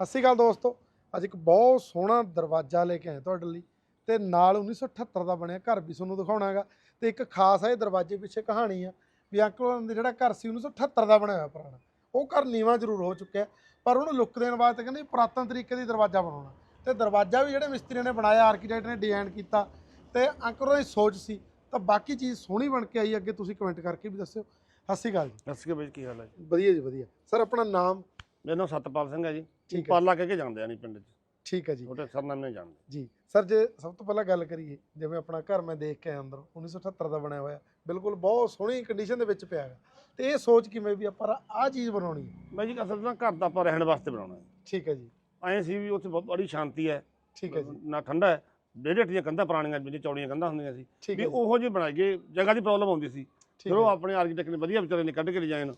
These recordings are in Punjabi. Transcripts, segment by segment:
ਸਤਿ ਸ਼੍ਰੀ ਅਕਾਲ ਦੋਸਤੋ। ਅੱਜ ਇੱਕ ਬਹੁਤ ਸੋਹਣਾ ਦਰਵਾਜ਼ਾ ਲੈ ਕੇ ਆਏ ਤੁਹਾਡੇ ਲਈ ਤੇ ਨਾਲ 1978 ਦਾ ਬਣਿਆ ਘਰ ਵੀ ਤੁਹਾਨੂੰ ਦਿਖਾਉਣਾਗਾ ਤੇ ਇੱਕ ਖਾਸ ਹੈ ਦਰਵਾਜ਼ੇ ਪਿੱਛੇ ਕਹਾਣੀ ਆ ਵੀ ਅੰਕਲ ਹੋਰਾਂ ਦਾ ਜਿਹੜਾ ਘਰ ਸੀ 1978 ਦਾ ਬਣਿਆ ਹੋਇਆ ਪੁਰਾਣਾ। ਉਹ ਘਰ ਨੀਵਾਂ ਜ਼ਰੂਰ ਹੋ ਚੁੱਕਿਆ ਪਰ ਉਹਨੂੰ ਲੁੱਕ ਦੇਣ ਵਾਸਤੇ ਕਹਿੰਦੇ ਪੁਰਾਤਨ ਤਰੀਕੇ ਦੀ ਦਰਵਾਜ਼ਾ ਬਣਾਉਣਾ। ਤੇ ਦਰਵਾਜ਼ਾ ਵੀ ਜਿਹੜੇ ਮਿਸਤਰੀ ਨੇ ਬਣਾਇਆ ਆਰਕੀਟੈਕਟ ਨੇ ਡਿਜ਼ਾਈਨ ਕੀਤਾ ਤੇ ਅੰਕਲ ਹੋਰਾਂ ਦੀ ਸੋਚ ਸੀ ਤਾਂ ਬਾਕੀ ਚੀਜ਼ ਸੋਹਣੀ ਬਣ ਕੇ ਆਈ ਅੱਗੇ ਤੁਸੀਂ ਕਮੈਂਟ ਕਰਕੇ ਵੀ ਦੱਸਿਓ। ਸਤਿ ਸ਼੍ਰੀ ਅਕਾਲ ਜੀ। ਦੱਸ ਕੇ ਬਈ ਕੀ ਹਾਲ ਹੈ ਜੀ? ਵਧੀਆ ਜੀ ਵਧੀਆ। ਸਰ ਆਪਣਾ ਨਾਮ? ਮੇਰਾ ਨਾਮ ਸਤਪਾਲ ਸਿੰਘ ਹੈ ਜੀ। ਠੀਕ ਹੈ। ਪਾਲਾ ਕਹਿ ਕੇ ਜਾਂਦੇ ਆ ਨਹੀਂ ਪਿੰਡ 'ਚ। ਠੀਕ ਹੈ ਜੀ। ਛੋਟੇ ਸਰਨਾਮੇ ਨਹੀਂ ਜਾਣਦੇ। ਜੀ। ਸਰ ਜੇ ਸਭ ਤੋਂ ਪਹਿਲਾਂ ਗੱਲ ਕਰੀਏ ਜਿਵੇਂ ਆਪਣਾ ਘਰ ਮੈਂ ਦੇਖ ਕੇ ਆਇਆ ਅੰਦਰ 1978 ਦਾ ਬਣਿਆ ਹੋਇਆ ਬਿਲਕੁਲ ਬਹੁਤ ਸੋਹਣੀ ਕੰਡੀਸ਼ਨ ਦੇ ਵਿੱਚ ਪਿਆ ਹੈਗਾ। ਤੇ ਇਹ ਸੋਚ ਕਿਵੇਂ ਵੀ ਆਪਾਂ ਆਹ ਚੀਜ਼ ਬਣਾਉਣੀ ਹੈ? ਬਾਈ ਜੀ ਅਸਲ ਤਾਂ ਘਰ ਦਾ ਆਪਾਂ ਰਹਿਣ ਵਾਸਤੇ ਬਣਾਉਣਾ ਹੈ। ਠੀਕ ਹੈ ਜੀ। ਐਂ ਸੀ ਵੀ ਉੱਥੇ ਬਹੁਤ ਬੜੀ ਸ਼ਾਂਤੀ ਹੈ। ਠੀਕ ਹੈ ਜੀ। ਨਾ ਠੰਡਾ ਹੈ। ਡੇਢ ਦੀਆਂ ਕੰਧਾਂ ਪੁਰਾਣੀਆਂ ਵਿੱਚ ਚੌੜੀਆਂ ਕੰਧਾਂ ਹੁੰਦੀਆਂ ਸੀ। ਵੀ ਉਹੋ ਜਿਹੇ ਬਣਾਈਏ ਜਗ੍ਹਾ ਦੀ ਪ੍ਰੋਬਲਮ ਆਉਂਦੀ ਸੀ। ਫਿਰ ਉਹ ਆਪਣੇ ਆਰਕੀਟੈਕਟ ਨੇ ਵਧੀਆ ਵਿਚਾਰੇ ਨੇ ਕੱਢ ਕੇ ਡਿਜ਼ਾਈਨ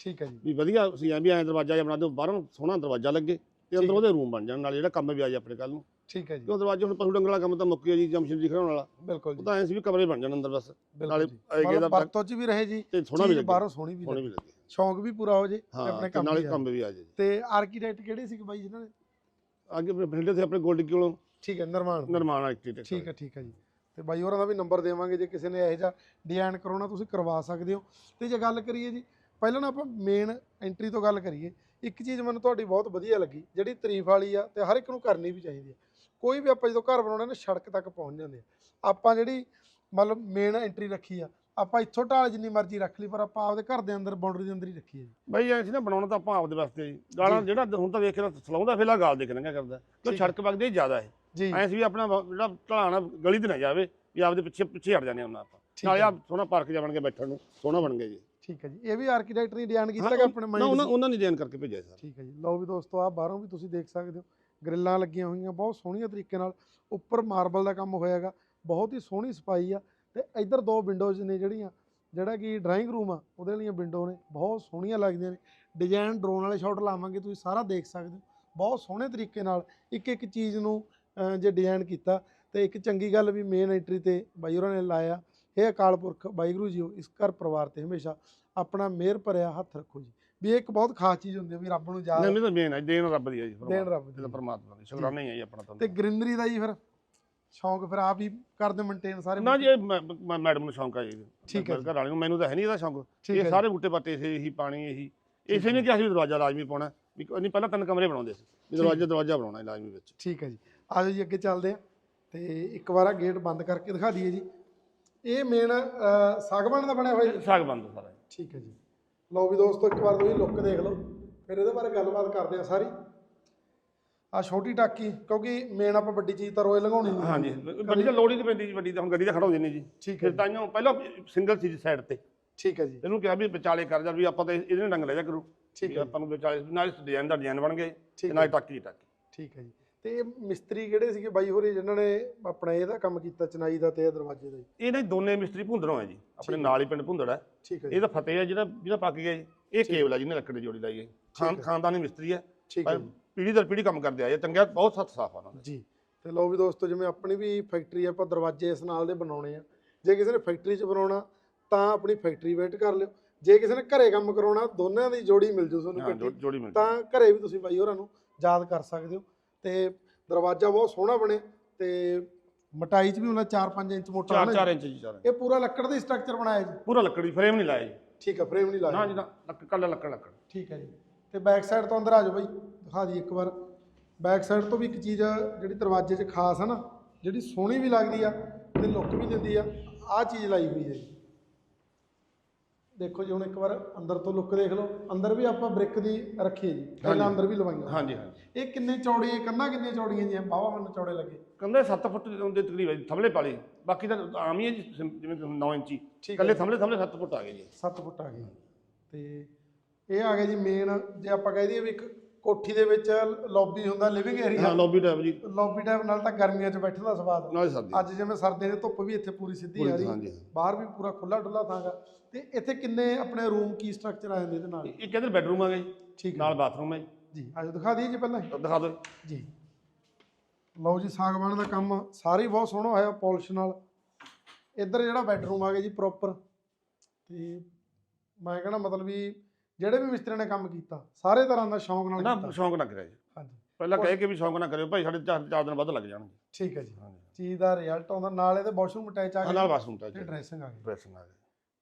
ਠੀਕ ਹੈ ਜੀ। ਵੀ ਵਧੀਆ ਸੀ ਐਂ ਵੀ ਐਂ ਦਰਵਾਜ਼ਾ ਜਿਹਾ ਬਣਾ ਦਿਓ ਬਾਹਰੋਂ ਸੋਹਣਾ ਦਰਵਾਜ਼ਾ ਲੱਗੇ ਤੇ ਅੰਦਰ। ਉਹਦੇ ਰੂਮ ਬਣ ਜਾਣ ਨਾਲ ਜਿਹੜਾ ਕੰਮ ਵੀ ਆ ਜਾ ਆਪਣੇ ਕੱਲ ਨੂੰ। ਠੀਕ ਹੈ ਜੀ। ਕਿਉਂ ਦਰਵਾਜ਼ੇ ਹੁਣ ਪਸ਼ੂ ਡੰਗਰ ਵਾਲਾ ਕੰਮ ਤਾਂ ਮੁੱਕ ਗਿਆ ਜੀ ਜਮਸ਼ੇਦ ਜੀ ਖੜਾਉਣ ਵਾਲਾ। ਬਿਲਕੁਲ ਉਹ ਜੀ ਤਾਂ ਐਂ ਸੀ ਵੀ ਕਮਰੇ ਬਣ ਜਾਣ ਅੰਦਰ ਬਸ। ਨਾਲੇ ਆਏਗੇ ਦਾ ਵਰਤੋਂ ਚ ਵੀ ਰਹੇ ਜੀ ਤੇ ਸੋਹਣਾ ਵੀ ਚੀਜ਼ ਲੱਗੇ। ਬਾਹਰੋਂ ਸੋਹਣੀ ਵੀ ਸੋਹਣੇ ਲੱਗੇ ਵੀ ਲੱਗੇ। ਸ਼ੌਂਕ ਵੀ ਪੂਰਾ ਹੋ ਜੇ ਤੇ ਹਾਂ ਆਪਣੇ ਤੇ ਕੰਮ ਨਾਲੇ ਵੀ ਕੰਮ ਵੀ ਆ ਜੇ। ਤੇ ਆਰਕੀਟੈਕਟ ਕਿਹੜੇ ਸੀ ਬਾਈ ਜਿਨ੍ਹਾਂ ਨੇ? ਅੱਗੇ ਬਠਿੰਡੇ ਤੇ ਆਪਣੇ ਗੋਲਡ ਕੋਲੋਂ। ਠੀਕ ਹੈ ਨਿਰਮਾਣ ਨਿਰਮਾਣ ਆਰਕੀਟੈਕਟ ਠੀਕ ਹੈ ਠੀਕ ਹੈ ਜੀ। ਤੇ ਬਾਈ ਹੋਰਾਂ ਦਾ ਵੀ ਨੰਬਰ ਦੇਵਾਂਗੇ ਜੇ ਕਿਸੇ ਨੇ ਇਹੋ ਜਿਹਾ ਡਿਜ਼ਾਈਨ ਕਰਾਉਣਾ ਤੁਸੀਂ ਕਰਵਾ ਸਕਦੇ ਹੋ। ਤੇ ਜੇ ਗੱਲ ਕਰੀਏ ਜੀ ਪਹਿਲਾਂ ਨਾ ਆਪਾਂ ਮੇਨ ਐਂਟਰੀ ਤੋਂ ਗੱਲ ਕਰੀਏ ਇੱਕ ਚੀਜ਼ ਮੈਨੂੰ ਤੁਹਾਡੀ ਬਹੁਤ ਵਧੀਆ ਲੱਗੀ ਜਿਹੜੀ ਤਾਰੀਫ ਵਾਲੀ ਆ ਤੇ ਹਰ ਇੱਕ ਨੂੰ ਕਰਨੀ ਵੀ ਚਾਹੀਦੀ ਆ। ਕੋਈ ਵੀ ਆਪਾਂ ਜਦੋਂ ਘਰ ਬਣਾਉਣਾ ਨਾ ਸੜਕ ਤੱਕ ਪਹੁੰਚ ਜਾਂਦੇ ਆ। ਆਪਾਂ ਜਿਹੜੀ ਮਤਲਬ ਮੇਨ ਐਂਟਰੀ ਰੱਖੀ ਆ ਆਪਾਂ ਇੱਥੋਂ ਢਾਲ ਜਿੰਨੀ ਮਰਜ਼ੀ ਰੱਖ ਲਈ ਪਰ ਆਪਾਂ ਆਪਦੇ ਘਰ ਦੇ ਅੰਦਰ ਬਾਉਂਡਰੀ ਦੇ ਅੰਦਰ ਹੀ ਰੱਖੀ ਹੈ ਜੀ। ਬਈ ਐਂ ਸੀ ਨਾ ਬਣਾਉਣਾ ਤਾਂ ਆਪਾਂ ਆਪਦੇ ਵਾਸਤੇ ਜੀ। ਗਾਲਾਂ। ਜਿਹੜਾ ਹੁਣ ਤਾਂ ਵੇਖ ਕੇ ਸਲਾਉਂਦਾ ਫਿਲਾ ਗਾਲ ਦੇ ਕੇ ਲੰਘਿਆ ਕਰਦਾ ਕਿਉਂ ਹੈ। ਸੜਕ ਵਗਦੇ ਜ਼ਿਆਦਾ ਹੈ ਜੀ। ਐਂ ਸੀ ਵੀ ਆਪਣਾ ਜਿਹੜਾ ਢਲਾਣਾ ਗਲੀ ਤੇ ਨਾ ਜਾਵੇ ਵੀ ਆਪਦੇ ਪਿੱਛੇ ਪਿੱਛੇ ਹਟ ਜਾਂਦੇ ਉਹਨਾਂ ਆਪਾਂ। ਨਾਲੇ ਹੈ ਆ ਸੋਹਣਾ ਪਾਰਕ ਜਾ ਬਣ ਕੇ ਬੈਠਣ ਨੂੰ ਸੋਹਣਾ ਬਣ ਗਿਆ ਜੀ। ਠੀਕ ਹੈ ਜੀ। ਇਹ ਵੀ ਆਰਕੀਟੈਕਟ ਨੇ ਡਿਜ਼ਾਈਨ ਕੀਤਾ ਹਾਂ, ਕਿ ਆਪਣੇ ਨਾ ਮਾਈਂਡ ਉਹਨਾਂ ਉਹਨਾਂ ਨੇ ਦੇਣ ਕਰਕੇ ਭੇਜਿਆ ਸਰ। ਠੀਕ ਹੈ ਜੀ। ਲਓ ਵੀ ਦੋਸਤੋ ਆ ਬਾਹਰੋਂ ਵੀ ਤੁਸੀਂ ਦੇਖ ਸਕਦੇ ਹੋ। ਗ੍ਰਿਲਾਂ ਲੱਗੀਆਂ ਹੋਈਆਂ ਬਹੁਤ ਸੋਹਣੀਆਂ ਤਰੀਕੇ ਨਾਲ ਉੱਪਰ ਮਾਰਬਲ ਦਾ ਕੰਮ ਹੋਇਆਗਾ ਬਹੁਤ ਹੀ ਸੋਹਣੀ ਸਫ਼ਾਈ ਆ। ਤੇ ਇੱਧਰ ਦੋ ਵਿੰਡੋਜ਼ ਨੇ ਜਿਹੜੀਆਂ ਜਿਹੜਾ ਕਿ ਡਰਾਇੰਗ ਰੂਮ ਆ ਉਹਦੇ ਵਾਲੀਆਂ ਵਿੰਡੋ ਨੇ। ਬਹੁਤ ਸੋਹਣੀਆਂ ਲੱਗਦੀਆਂ ਨੇ। ਡਿਜ਼ਾਈਨ ਡਰੋਨ ਵਾਲੇ ਸ਼ਾਟ ਲਾਵਾਂਗੇ ਤੁਸੀਂ ਸਾਰਾ ਦੇਖ ਸਕਦੇ ਹੋ। ਬਹੁਤ ਸੋਹਣੇ ਤਰੀਕੇ ਨਾਲ ਇੱਕ ਇੱਕ ਚੀਜ਼ ਨੂੰ ਅਹ, ਜੇ ਡਿਜ਼ਾਈਨ ਕੀਤਾ। ਤੇ ਇੱਕ ਚੰਗੀ ਗੱਲ ਵੀ ਮੇਨ ਐਂਟਰੀ ਤੇ ਬਾਈ ਹੋਰਾਂ ਨੇ ਲਾਇਆ। ਇਹ ਅਕਾਲ ਪੁਰਖ ਵਾਹਿਗੁਰੂ ਜੀਓ ਇਸ ਘਰ ਪਰਿਵਾਰ ਤੇ ਹਮੇਸ਼ਾ ਆਪਣਾ ਮਿਹਰ ਭਰਿਆ ਹੱਥ ਰੱਖੋ ਜੀ। ਵੀ ਇਹ ਇੱਕ ਬਹੁਤ ਖਾਸ ਚੀਜ਼ ਹੁੰਦੀ ਹੈ ਵੀ ਰੱਬ ਨੂੰ ਯਾਦ ਨਹੀਂ ਨਹੀਂ ਤਾਂ ਮੇਨ ਹੈ ਦੇਣ ਰੱਬ ਦੀ ਹੈ ਜੀ ਦੇਣ ਰੱਬ ਦੀ। ਪਰਮਾਤਮਾ ਦੀ ਸ਼ੁਕਰਾਨਾ ਹੀ ਹੈ ਜੀ ਆਪਣਾ ਤਾਂ। ਤੇ ਗ੍ਰੀਨਰੀ ਦਾ ਜੀ ਫਿਰ ਸ਼ੌਂਕ ਫਿਰ ਆਪ ਹੀ ਕਰਦੇ ਮੇਨਟੇਨ ਸਾਰੇ ਨਾ ਜੀ ਮੈਡਮ ਨੂੰ ਸ਼ੌਂਕ ਹੈ ਜੀ। ਠੀਕ ਹੈ ਘਰ ਵਾਲੇ ਨੂੰ ਮੈਨੂੰ ਤਾਂ ਹੈ ਨਹੀਂ ਇਹਦਾ ਸ਼ੌਂਕ। ਹੈ ਇਹ। ਸਾਰੇ ਬੂਟੇ ਪਾਤੇ ਸੀ ਇਹੀ ਪਾਣੀ ਇਹੀ। ਇਸੇ ਨੇ ਕਿਹਾ ਸੀ ਦਰਵਾਜ਼ਾ ਲਾਜ਼ਮੀ ਪਾਉਣਾ ਵੀ ਨਹੀਂ ਪਹਿਲਾਂ ਤਿੰਨ ਕਮਰੇ ਬਣਾਉਂਦੇ ਸੀ ਦਰਵਾਜ਼ਾ ਦਰਵਾਜ਼ਾ ਬਣਾਉਣਾ ਹੈ ਲਾਜ਼ਮੀ ਵਿੱਚ। ਠੀਕ ਹੈ ਜੀ। ਆ ਜਾਓ ਜੀ ਅੱਗੇ ਚੱਲਦੇ ਆ ਤੇ ਇੱਕ ਵਾਰ ਆ ਗੇਟ ਬੰਦ ਕਰਕੇ ਦਿਖਾ ਦਈਏ ਜੀ। ਇਹ ਮੇਨ ਸਾਗਵਾਨ ਦਾ ਬਣਿਆ ਹੋਇਆ ਜੀ? ਸਾਗ ਬੰਦ ਸਾਰਾ ਠੀਕ ਹੈ ਜੀ। ਲਓ ਵੀ ਦੋਸਤੋ ਇੱਕ ਵਾਰ ਤੁਸੀਂ ਲੁੱਕ ਦੇਖ ਲਓ। ਫਿਰ ਇਹਦੇ ਬਾਰੇ ਗੱਲਬਾਤ ਕਰਦੇ ਆ ਸਾਰੀ। ਆ ਛੋਟੀ ਟਾਕੀ ਕਿਉਂਕਿ ਮੇਨ ਆਪਾਂ ਵੱਡੀ ਚੀਜ਼ ਤਾਂ ਰੋਏ ਲੰਘਾਉਣੀ ਨਹੀਂ। ਹਾਂਜੀ। ਵੱਡੀ ਤਾਂ ਲੋੜ ਹੀ ਨਹੀਂ ਪੈਂਦੀ ਜੀ ਵੱਡੀ ਤਾਂ ਹੁਣ ਗੱਡੀ ਤਾਂ ਖੜਾਉਂਦੇ ਨੇ ਜੀ। ਠੀਕ ਹੈ ਤਾਈਓ ਪਹਿਲਾਂ ਸਿੰਗਲ ਸੀ ਸਾਈਡ ਤੇ। ਠੀਕ ਹੈ ਜੀ। ਇਹਨੂੰ ਕਿਹਾ ਵੀ ਵਿਚਾਲੇ ਕਰ ਜਾ ਵੀ ਆਪਾਂ ਤਾਂ ਇਹਦੇ ਨਾਲ ਡੰਗ ਲੈ ਜਾ ਕਰੂ। ਠੀਕ ਹੈ ਆਪਾਂ ਨੂੰ ਵਿਚਾਲੇ ਨਾਲ ਡਿਜ਼ਾਈਨ ਦਾ ਡਿਜ਼ਾਈਨ ਬਣ ਗਏ ਤੇ ਨਾਲ ਟਾਕੀ ਦੀ ਟਾਕੀ। ਠੀਕ ਹੈ ਜੀ। ਤੇ ਮਿਸਤਰੀ ਕਿਹੜੇ ਸੀਗੇ? ਬਾਈ ਹੋਰੀ ਜਿਨ੍ਹਾਂ ਨੇ ਆਪਣਾ ਇਹਦਾ ਕੰਮ ਕੀਤਾ ਚਨਾਈ ਦਾ ਤੇ ਇਹ ਦਰਵਾਜ਼ੇ ਦਾ ਜੀ ਇਹ ਨਾ ਦੋਨੇ ਮਿਸਤਰੀ ਭੁੰਦੜੋਂ ਹੈ ਜੀ। ਆਪਣੇ ਨਾਲ ਹੀ ਪਿੰਡ ਭੁੰਦੜ ਹੈ। ਠੀਕ ਹੈ ਜੀ। ਇਹ ਤਾਂ ਫਤਿਹ ਹੈ ਜਿਹੜਾ ਜਿਹੜਾ ਪੱਕ ਗਿਆ ਜੀ। ਇਹ ਕੇਵਲ ਹੈ ਜਿਹਨੇ ਲੱਕੜ ਦੀ ਜੋੜੀ ਲਾਈ ਹੈ। ਖਾਨ। ਖਾਨਦਾਨੀ ਮਿਸਤਰੀ ਹੈ। ਠੀਕ ਹੈ ਪਰ ਜੀ। ਪੀੜੀ ਦਰ ਪੀੜੀ ਕੰਮ ਕਰਦੇ ਆਏ ਆ, ਚੰਗਾ ਬਹੁਤ ਸੱਤ ਸਾਫ਼ ਆ ਉਹਨਾਂ ਦਾ। ਜੀ। ਤੇ ਲਓ ਵੀ ਦੋਸਤੋ ਜਿਵੇਂ ਆਪਣੀ ਵੀ ਫੈਕਟਰੀ ਆਪਾਂ ਦਰਵਾਜ਼ੇ ਇਸ ਨਾਲ ਦੇ ਬਣਾਉਣੇ ਆ। ਜੇ ਕਿਸੇ ਨੇ ਫੈਕਟਰੀ 'ਚ ਬਣਾਉਣਾ ਤਾਂ ਆਪਣੀ ਫੈਕਟਰੀ ਵੇਟ ਕਰ ਲਿਓ। ਜੇ ਕਿਸੇ ਨੇ ਘਰੇ ਕੰਮ ਕਰਾਉਣਾ ਦੋਨਾਂ ਦੀ ਜੋੜੀ ਮਿਲ ਜੂ ਤੁਹਾਨੂੰ ਹਾਂ ਜੋ- ਇਕੱਠੀ ਜੋੜੀ ਮਿਲ ਤਾਂ ਘਰੇ ਵੀ ਤੁਸੀਂ ਬਾਈ ਹੋਰਾਂ ਨੂੰ ਯਾਦ ਕਰ ਸਕਦੇ ਹੋ। ਤੇ ਦਰਵਾਜ਼ਾ ਬਹੁਤ ਸੋਹਣਾ ਬਣਿਆ ਤੇ ਮਟਾਈ 'ਚ ਵੀ ਉਹਨਾਂ 4-5 ਇੰਚ ਮੋਟਾ 4 ਹੋਣਾ 4 ਇੰਚ ਜੀ ਚਾਰ ਇੰਚ। ਇਹ ਪੂਰਾ ਲੱਕੜ ਦਾ ਸਟਰਕਚਰ ਬਣਾਇਆ ਜੀ। ਪੂਰਾ ਲੱਕੜੀ ਫਰੇਮ ਨਹੀਂ ਲਾਇਆ ਜੀ। ਠੀਕ ਹੈ ਫਰੇਮ ਨਹੀਂ ਨਾ ਲਾਇਆ ਜੀ ਨਾ ਲੱਕ- ਕੱਲਾ ਲੱਕੜ ਲੱਕੜ। ਠੀਕ ਹੈ ਜੀ। ਤੇ ਬੈਕ ਸਾਈਡ ਤੋਂ ਅੰਦਰ ਆ ਜਾਓ ਬਾਈ। ਦਿਖਾ ਦਈਏ ਇੱਕ ਵਾਰ। ਬੈਕ ਸਾਈਡ ਤੋਂ ਵੀ ਇੱਕ ਚੀਜ਼ ਜਿਹੜੀ ਦਰਵਾਜ਼ੇ 'ਚ ਖਾਸ ਹੈ ਨਾ ਜਿਹੜੀ ਸੋਹਣੀ ਵੀ ਲੱਗਦੀ ਆ ਤੇ ਲੁੱਕ ਵੀ ਦਿੰਦੀ ਆ। ਆਹ ਚੀਜ਼ ਲਾਈ ਹੋਈ ਹੈ ਜੀ। ਦੇਖੋ ਜੀ ਹੁਣ ਇੱਕ ਵਾਰ ਅੰਦਰ ਤੋਂ ਲੁੱਕ ਦੇਖ ਲਓ। ਅੰਦਰ ਵੀ ਆਪਾਂ ਬ੍ਰਿਕ ਦੀ ਰੱਖੀ ਹੈ ਜੀ। ਪਹਿਲਾਂ ਅੰਦਰ ਵੀ ਲਵਾਈਆਂ। ਹਾਂਜੀ ਹਾਂਜੀ। ਇਹ ਕਿੰਨੇ ਚੌੜੀ ਕੰਨਾਂ ਕਿੰਨੀਆਂ ਚੌੜੀਆਂ ਜੀ ਬਾਵਾ ਮੈਨੂੰ ਚੌੜੇ ਲੱਗੇ। ਕੰਦੇ 7 ਫੁੱਟ ਦੇ ਤਕਰੀਬ ਹੈ ਜੀ ਥਮਲੇ ਪਾਲੇ ਬਾਕੀ ਤਾਂ ਆਮ ਹੀ ਹੈ ਜੀ ਜਿਵੇਂ 9 ਇੰਚੀ। ਹੈ ਕੱਲੇ ਥਮਲੇ ਥਮਲੇ 7 ਫੁੱਟ ਆ ਗਏ ਜੀ। 7 ਫੁੱਟ ਆ ਗਈ ਤੇ ਇਹ ਆ ਗਿਆ ਜੀ ਮੇਨ ਜੇ ਆਪਾਂ ਕਹਿ ਦਈਏ ਵੀ ਇੱਕ ਕੋਠੀ ਦੇ ਵਿੱਚ ਲੌਬੀ ਹੁੰਦਾ ਲਿਵਿੰਗ ਏਰੀਆ ਹਾਂ ਲੌਬੀ ਟਾਈਪ ਜੀ। ਲੌਬੀ ਟਾਈਪ ਨਾਲ ਤਾਂ ਗਰਮੀਆਂ 'ਚ ਬੈਠਣ ਦਾ ਸਵਾਦ। ਨਾਲ ਸਰਦੀ। ਅੱਜ ਜਿਵੇਂ ਸਰਦੀਆਂ ਦੀ ਧੁੱਪ ਵੀ ਇੱਥੇ ਪੂਰੀ ਸਿੱਧੀ ਆ ਰਹੀ। ਬਾਹਰ ਵੀ ਪੂਰਾ ਖੁੱਲਾ ਡੁੱਲਾ ਥਾਂਗਾ ਤੇ ਇੱਥੇ ਕਿੰਨੇ ਆਪਣੇ ਰੂਮ ਕੀ ਸਟਰਕਚਰ ਆ ਜਾਂਦੇ ਇਹਦੇ ਨਾਲ? ਇੱਕ ਇਧਰ ਬੈਡਰੂਮ ਆ ਗਿਆ ਜੀ। ਠੀਕ ਨਾਲ ਬਾਥਰੂਮ ਹੈ ਜੀ। ਜੀ ਆਜੋ ਦਿਖਾ ਦਈਏ ਜੀ ਪਹਿਲਾਂ। ਦਿਖਾ ਦਿਓ। ਜੀ। ਲਓ ਜੀ ਸਾਗਵਾਨ ਦਾ ਕੰਮ ਸਾਰੇ ਬਹੁਤ ਸੋਹਣਾ ਹੋਇਆ ਪਾਲਿਸ਼ ਨਾਲ। ਇੱਧਰ ਜਿਹੜਾ ਬੈਡਰੂਮ ਆ ਗਿਆ ਜੀ ਪ੍ਰੋਪਰ ਤੇ ਮੈਂ ਕਹਿੰਦਾ ਮਤਲਬ ਵੀ ਜਿਹੜੇ ਵੀ ਮਿਸਤਰੀ ਨੇ ਕੰਮ ਕੀਤਾ ਸਾਰੇ ਤਰ੍ਹਾਂ ਦਾ ਸ਼ੌਂਕ ਨਾਲ ਨਾ ਕੀਤਾ। ਸ਼ੌਂਕ ਲੱਗ ਰਿਹਾ ਜੀ। ਹਾਂਜੀ। ਪਹਿਲਾਂ ਕਹਿ ਕੇ ਵੀ ਸ਼ੌਂਕ ਨਾ ਕਰਿਓ ਭਾਈ ਸਾਡੇ ਚਾਰ ਚਾਰ ਦਿਨ ਵੱਧ ਲੱਗ ਜਾਣਗੇ। ਠੀਕ ਹੈ ਜੀ। ਹਾਂਜੀ। ਚੀਜ਼ ਦਾ ਰਿਜ਼ਲਟ ਆਉਂਦਾ ਨਾਲ ਇਹਦੇ ਵਾਸ਼ਰੂਮ ਅਟੈਚ ਆ ਹਾਂ, ਨਾਲ ਗਿਆ ਬਾਥਰੂਮ ਤੇ ਡਰੈਸਿੰਗ ਆ ਗਈ। ਡਰੈਸਿੰਗ ਆ ਗਈ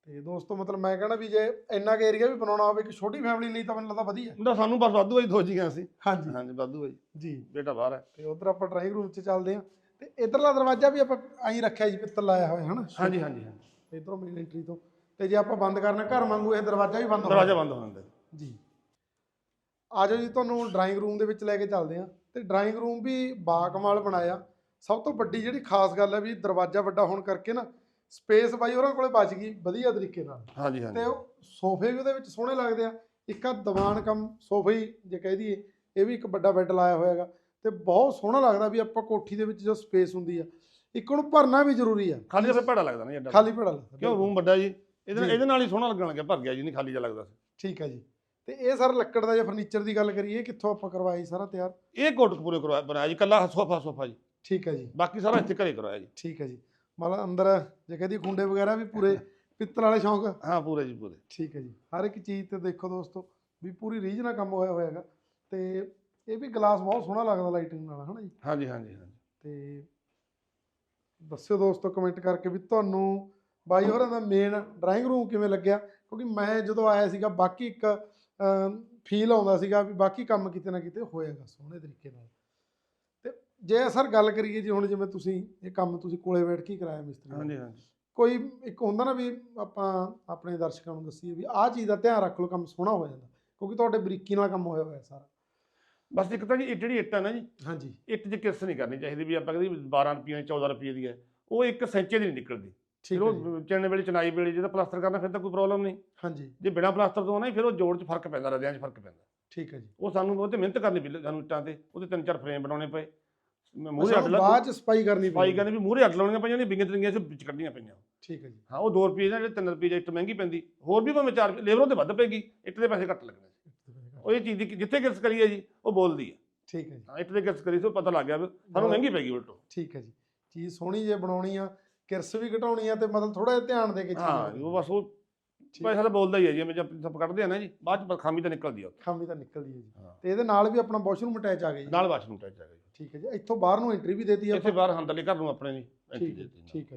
ਤੇ ਦੋਸਤੋ ਮਤਲਬ ਮੈਂ ਕਹਿੰਦਾ ਵੀ ਜੇ ਇੰਨਾ ਕੁ ਏਰੀਆ ਵੀ ਬਣਾਉਣਾ ਹੋਵੇ ਇੱਕ ਛੋਟੀ ਫੈਮਿਲੀ ਲਈ ਤਾਂ ਮੈਨੂੰ ਲੱਗਦਾ ਵਧੀਆ। ਉਹਦਾ ਸਾਨੂੰ ਬਸ ਵਾਧੂ ਹੈ ਦੋ ਜੀਆਂ ਸੀ ਹਾਂਜੀ। ਹਾਂਜੀ ਵਾਧੂ ਹੈ ਜੀ। ਜੀ। ਬੇਟਾ ਬਾਹਰ ਹੈ। ਤੇ ਉਧਰ ਆਪਾਂ ਡਰਾਇੰਗ ਰੂਮ 'ਚ ਚੱਲਦੇ ਹਾਂ। ਤੇ ਇਧਰਲਾ ਦਰਵਾਜ਼ਾ ਵੀ ਆਪਾਂ ਆਈ ਰੱਖਿਆ ਜੀ ਪਿੱਤਲ ਲਾਇਆ ਹੋਇਆ ਹਨਾ? ਹਾਂਜੀ ਹਾਂਜੀ ਹਾਂਜੀ। ਇਧਰੋਂ ਮੇਨ ਐਂਟਰੀ ਤੋਂ। ਤੇ ਜੇ ਆਪਾਂ ਬੰਦ ਕਰਨਾ ਘਰ ਵਾਂਗੂ ਇਹ ਦਰਵਾਜ਼ਾ ਵੀ ਬੰਦ ਹੋ ਦਰਵਾਜ਼ਾ ਬੰਦ ਹੋ ਜਾਂਦਾ ਜੀ। ਆਜੋ ਜੀ ਤੁਹਾਨੂੰ ਡਰਾਇੰਗ ਰੂਮ ਦੇ ਵਿੱਚ ਲੈ ਕੇ ਚੱਲਦੇ ਹਾਂ। ਤੇ ਡਰਾਇੰਗ ਰੂਮ ਵੀ ਬਾਕਮਾਲ ਬਣਾਇਆ। ਸਭ ਤੋਂ ਵੱਡੀ ਜਿਹੜੀ ਖਾਸ ਗੱਲ ਹੈ ਵੀ ਦਰਵਾਜ਼ਾ ਵੱਡਾ ਹੋਣ ਕਰਕੇ ਨਾ ਸਪੇਸ ਬਾਈ ਉਹਨਾਂ ਕੋਲੇ ਬਚ ਗਈ ਵਧੀਆ ਤਰੀਕੇ ਨਾਲ। ਹਾਂਜੀ ਤੇ ਹਾਂਜੀ ਉਹ ਸੋਫੇ ਵੀ ਉਹਦੇ ਵਿੱਚ ਸੋਹਣੇ ਲੱਗਦੇ ਆ। ਇੱਕ ਆ ਦੀਵਾਨ ਕਮ ਸੋਫੇ ਹੀ ਜੇ ਕਹਿ ਦਈਏ ਇਹ ਵੀ ਇੱਕ ਵੱਡਾ ਬੈੱਡ ਲਾਇਆ ਹੋਇਆ ਹੈਗਾ। ਤੇ ਬਹੁਤ ਸੋਹਣਾ ਲੱਗਦਾ ਵੀ ਆਪਾਂ ਕੋਠੀ ਦੇ ਵਿੱਚ ਜੋ ਸਪੇਸ ਹੁੰਦੀ ਆ ਇੱਕ ਉਹਨੂੰ ਭਰਨਾ ਵੀ ਜ਼ਰੂਰੀ ਆ। ਖਾਲੀ ਤਾਂ ਫਿਰ ਭੜਾ ਲੱਗਦਾ ਨਾ ਜੀ ਖਾਲੀ ਭੜਾ ਲੱਗਦਾ। ਕਿਉਂ? ਰੂਮ ਵੱਡਾ ਜੀ। ਇਹਦੇ ਨਾਲ। ਇਹਦੇ ਨਾਲ ਹੀ ਸੋਹਣਾ ਲੱਗਣ ਲੱਗਿਆ ਭਰ ਗਿਆ ਜੀ ਨਹੀਂ ਖਾਲੀ ਜਿਹਾ ਲੱਗਦਾ ਸੀ। ਠੀਕ ਹੈ ਜੀ। ਤੇ ਇਹ ਸਰ ਲੱਕੜ ਦਾ ਜਾਂ ਫਰਨੀਚਰ ਦੀ ਗੱਲ ਕਰੀਏ ਕਿੱਥੋਂ ਆਪਾਂ ਕਰਵਾਇਆ ਜੀ ਸਾਰਾ ਤਿਆਰ? ਇਹ ਕੋਟਕਪੂਰੇ ਕਰਵਾਇਆ ਬਣਾਇਆ ਜੀ ਕੱਲਾ ਸੋਫਾ ਸੋਫਾ ਜੀ। ਠੀਕ ਹੈ ਜੀ। ਬਾਕੀ ਸਾਰਾ ਇੱਥੇ ਘਰੇ ਕਰਵਾਇਆ ਜੀ। ਠੀਕ ਹੈ ਜੀ। ਮਤਲਬ ਅੰਦਰ ਜੇ ਕਹਦੀ ਖੁੰਡੇ ਵਗੈਰਾ ਵੀ ਪੂਰੇ ਪਿੱਤਲ ਵਾਲੇ ਸ਼ੌਂਕ? ਹਾਂ ਪੂਰੇ ਜੀ ਪੂਰੇ। ਠੀਕ ਹੈ ਜੀ। ਹਰ ਇੱਕ ਚੀਜ਼ ਤੇ ਦੇਖੋ ਦੋਸਤੋ ਵੀ ਪੂਰੀ ਰੀਝ ਨਾਲ ਕੰਮ ਹੋਇਆ ਹੋਇਆ ਹੈਗਾ ਤੇ ਇਹ ਵੀ ਗਲਾਸ ਬਹੁਤ ਸੋਹਣਾ ਲੱਗਦਾ ਲਾਈਟਿੰਗ ਨਾਲ ਹਨਾ ਜੀ? ਹਾਂਜੀ ਹਾਂਜੀ ਹਾਂਜੀ। ਤੇ ਦੱਸਿਓ ਦੋਸਤੋ ਕਮੈਂਟ ਕਰਕੇ ਵੀ ਤੁਹਾਨੂੰ ਬਾਈ ਹੋਰਾਂ ਦਾ ਮੇਨ ਡਰਾਇੰਗ ਰੂਮ ਕਿਵੇਂ ਲੱਗਿਆ? ਕਿਉਂਕਿ ਮੈਂ ਜਦੋਂ ਆਇਆ ਸੀਗਾ ਬਾਕੀ ਇੱਕ ਫੀਲ ਆਉਂਦਾ ਸੀਗਾ ਵੀ ਬਾਕੀ ਕੰਮ ਕਿਤੇ ਨਾ ਕਿਤੇ ਹੋਏਗਾ ਸੋਹਣੇ ਤਰੀਕੇ ਨਾਲ। ਤੇ ਜੇ ਸਰ ਗੱਲ ਕਰੀਏ ਜੀ ਹੁਣ ਜਿਵੇਂ ਤੁਸੀਂ ਇਹ ਕੰਮ ਤੁਸੀਂ ਕੋਲੇ ਬੈਠ ਕੇ ਕਰਾਇਆ ਮਿਸਤਰੀ। ਹਾਂਜੀ ਹਾਂਜੀ। ਕੋਈ ਇੱਕ ਹੁੰਦਾ ਨਾ ਵੀ ਆਪਾਂ ਆਪਣੇ ਦਰਸ਼ਕਾਂ ਨੂੰ ਦੱਸੀਏ ਵੀ ਆਹ ਚੀਜ਼ ਦਾ ਧਿਆਨ ਰੱਖ ਲਓ ਕੰਮ ਸੋਹਣਾ ਹੋ ਜਾਂਦਾ। ਕਿਉਂਕਿ ਤੁਹਾਡੇ ਬਰੀਕੀ ਨਾਲ ਕੰਮ ਹੋਇਆ ਹੋਇਆ ਸਾਰਾ। ਬਸ ਇੱਕ ਤਾਂ ਜੀ ਇਹ ਜਿਹੜੀ ਇੱਟ ਹੈ ਨਾ ਜੀ ਹਾਂਜੀ। ਇੱਟ 'ਚ ਕਿਸ ਨਹੀਂ ਕਰਨੀ ਚਾਹੀਦੀ ਵੀ ਆਪਾਂ ਕਹਿੰਦੇ 12 ਰੁਪਏ 14 ਰੁਪਏ ਦੀ ਹੈ। ਉਹ ਇੱਕ ਸੈਂਚੇ ਦੀ ਨਹੀਂ ਨਿਕਲਦੀ। ਠੀਕ ਹੈ ਜੀ। ਵੇਲੇ ਚਨਾਈ ਵੇਲੇ ਜਿਹਦਾ ਪਲਾਸਟਰ ਕਰਨਾ ਫਿਰ ਤਾਂ ਕੋਈ ਪ੍ਰੋਬਲਮ ਨਹੀਂ। ਹਾਂਜੀ। ਜੇ ਬਿਨਾ ਪਲਾਸਟਰ ਤੋਂ ਨਾ ਫਿਰ ਉਹ ਜੋੜ 'ਚ ਫ਼ਰਕ ਪੈਂਦਾ ਰਦਿਆਂ 'ਚ ਫ਼ਰਕ ਪੈਂਦਾ। ਠੀਕ ਹੈ ਜੀ। ਉਹ ਸਾਨੂੰ ਉਹ ਤੇ ਮਿਹਨਤ ਕਰਨੀ ਪਈ ਸਾਨੂੰ ਇੱਟਾਂ ਤੇ ਉਹਦੇ ਤਿੰਨ ਚਾਰ ਫਰੇਮ ਬਣਾਉਣੇ ਪਏ। ਮੂਹਰੇ ਅੱਛਾ, ਅੱਡ ਉਹ ਲਾ ਬਾਅਦ ਚ ਸਫ਼ਾਈ ਕਰਨੀ ਪਾਈ ਪਈ ਕਹਿੰਦੇ ਵੀ ਮੂਹਰੇ ਅੱਡ ਲਾਉਣੀਆਂ ਪਈਆਂ ਨੇ ਬਿੰਗੇ ਤਰੀਆਂ 'ਚ ਵਿੱਚ ਕੱਢਣੀਆਂ ਪਈਆਂ। ਠੀਕ ਹੈ ਜੀ। ਹਾਂ ਉਹ 2 ਰੁਪਏ ਦਾ ਜਿਹੜੇ 3 ਰੁਪਏ ਦੀ ਇੱਟ ਮਹਿੰਗੀ ਪੈਂਦੀ ਹੋਰ ਵੀ ਭਾਵੇਂ 4 ਲੇਬਰ ਉਹਦੇ ਵੱਧ ਪੈਗੀ ਇੱਟ ਦੇ ਪੈਸੇ ਘੱਟ ਲੱਗਣੇ ਉਹ ਇਹ ਚੀਜ਼ ਦੀ ਜਿੱਥੇ ਕਿਰਸ ਕਰੀਏ ਜੀ ਉਹ ਬੋਲਦੀ ਹੈ। ਠੀਕ ਹੈ ਜੀ। ਹਾਂ ਇੱਟ ਦੇ ਕਿਰਸ ਕਰੀ ਸੋ ਪਤਾ ਲੱਗ ਗਿਆ ਵੀ ਸਾਨੂੰ ਮਹਿੰਗੀ ਪੈਗੀ ਉਲਟੋ। ਠੀਕ ਹੈ ਜੀ। ਚੀਜ਼ ਸੋਹਣੀ ਜੇ ਬਣਾਉਣੀ ਆ ਕਿਰਸ ਵੀ ਘਟਾਉਣੀ ਆ ਤੇ ਮਤਲਬ ਥੋੜਾ ਜਿਹਾ ਧਿਆਨ ਦੇ ਕੇ ਚੀਜ਼ ਹਾਂ ਉਹ ਬਸ ਉਹ। ਪੈਸਾ ਤਾਂ ਬੋਲਦਾ ਹੀ ਹੈ ਜੀ ਜਦ ਸਭ ਕੱਢਦੇ ਆ ਨਾ ਜੀ ਬਾਅਦ ਚ ਖਾਮੀ ਤਾਂ ਨਿਕਲਦੀ ਆ ਖਾਮੀ ਤਾਂ ਨਿਕਲਦੀ ਹੈ ਜੀ ਹਾਂ। ਤੇ ਇਹਦੇ ਨਾਲ ਵੀ ਆਪਣਾ ਵਾਸ਼ਰੂਮ ਅਟੈਚ ਆ ਗਿਆ ਜੀ ਨਾਲ ਵਾਸ਼ਰੂਮ ਟੱਚ ਆ ਗਿਆ ਜੀ ਠੀਕ ਹੈ ਜੀ ਇੱਥੋਂ ਬਾਹਰ ਨੂੰ ਐਂਟਰੀ ਵੀ ਦੇਤੀ ਇੱਥੇ ਆਪਾਂ ਬਾਹਰ ਅੰਦਰਲੇ ਘਰ ਨੂੰ ਆਪਣੇ ਜੀ entry ਠੀਕ ਹੈ ਦੇ ਦਿੱਤੀ ਨਾਲ। ਠੀਕ ਹੈ ਜੀ